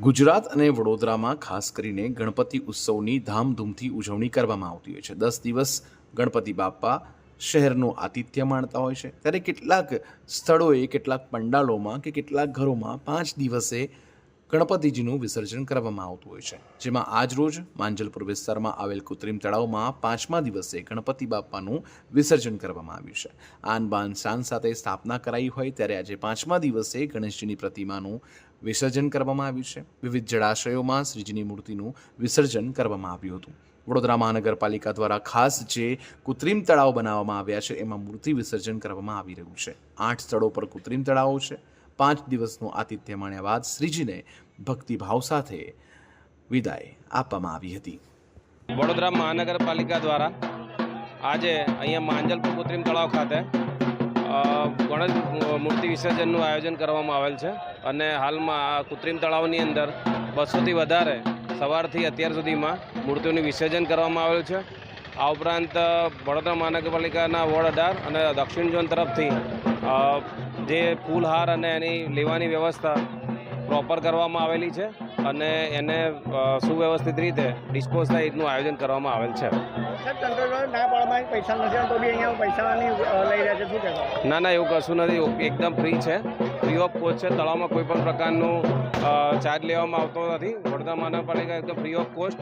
ગુજરાત અને વડોદરામાં ખાસ કરીને ગણપતિ ઉત્સવની ધામધૂમથી ઉજવણી કરવામાં આવતી હોય છે. દસ દિવસ ગણપતિ બાપ્પા શહેરનું આતિથ્ય માણતા હોય છે. ત્યારે કેટલાક સ્થળોએ, કેટલાક પંડાલોમાં કે કેટલાક ઘરોમાં પાંચ દિવસે ગણપતિજીનું વિસર્જન કરવામાં આવતું હોય છે, જેમાં આજરોજ માંજલપુર વિસ્તારમાં આવેલ કૃત્રિમ તળાવમાં પાંચમા દિવસે ગણપતિ બાપ્પાનું વિસર્જન કરવામાં આવ્યું છે. આન બાન શાન સાથે સ્થાપના કરાઈ હોય ત્યારે આજે પાંચમા દિવસે ગણેશજીની પ્રતિમાનું વિસર્જન કરવામાં આવ્યું છે. વિવિધ જળાશયોમાં શ્રીજીની મૂર્તિનું વિસર્જન કરવામાં આવ્યું હતું. વડોદરા મહાનગરપાલિકા દ્વારા ખાસ જે કૃત્રિમ તળાવ બનાવવામાં આવ્યા છે, એમાં મૂર્તિ વિસર્જન કરવામાં આવી રહ્યું છે. આઠ સ્થળો પર કૃત્રિમ તળાવો છે. પાંચ દિવસનું આતિથ્ય માણ્યા બાદ શ્રીજીને ભક્તિભાવ સાથે વિદાય આપવામાં આવી હતી. વડોદરા મહાનગરપાલિકા દ્વારા આજે અહીંયા માંજલપુર કૃત્રિમ તળાવ ખાતે ગણેશ મૂર્તિ વિસર્જનનું આયોજન કરવામાં આવેલ છે અને હાલમાં આ કૃત્રિમ તળાવની અંદર બસોથી વધારે સવારથી અત્યાર સુધીમાં મૂર્તિઓનું વિસર્જન કરવામાં આવેલું છે. આ ઉપરાંત વડોદરા મહાનગરપાલિકાના વોર્ડ અઢાર અને દક્ષિણ ઝોન તરફથી જે ફૂલહાર અને એની લેવાની વ્યવસ્થા પ્રોપર કરવામાં આવેલી છે અને એને સુવ્યવસ્થિત રીતે ડિસ્પોઝ થાય એટલું આયોજન કરવામાં આવેલ છે. ના ના એવું કશું નથી એકદમ ફ્રી છે. ફ્રી ઓફ કોસ્ટ છે તળાવમાં કોઈ પણ પ્રકારનું ચાર્જ લેવામાં આવતો નથી. વડોદરા મહાનગરપાલિકા એકદમ ફ્રી ઓફ કોસ્ટ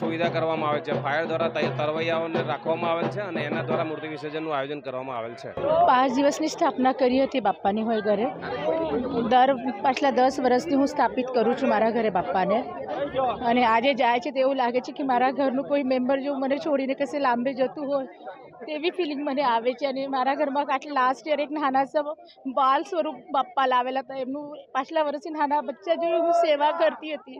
સુવિધા કરવામાં આવે છે. ફાયર દ્વારા તરવૈયાઓને રાખવામાં આવેલ છે અને એના દ્વારા મૂર્તિ વિસર્જનનું આયોજન કરવામાં આવેલ છે. પાંચ દિવસની સ્થાપના કરી હતી બાપ્પાની હોય ઘરે. દર, પાછલા દસ વર્ષથી હું સ્થાપિત કરું છું મારા ઘરે બાપ્પાને. અને આજે જાય છે તો એવું લાગે છે કે મારા ઘરનું કોઈ મેમ્બર જો મને છોડીને કશે લાંબે જતું હોય, તેવી ફિલિંગ મને આવે છે. અને મારા ઘરમાં આટલા લાસ્ટ યર એક નાના સબ બાલ સ્વરૂપ બાપ્પા લાવેલા હતા. એમનું પાછલા વર્ષથી નાના બચ્ચા જેવી હું સેવા કરતી હતી.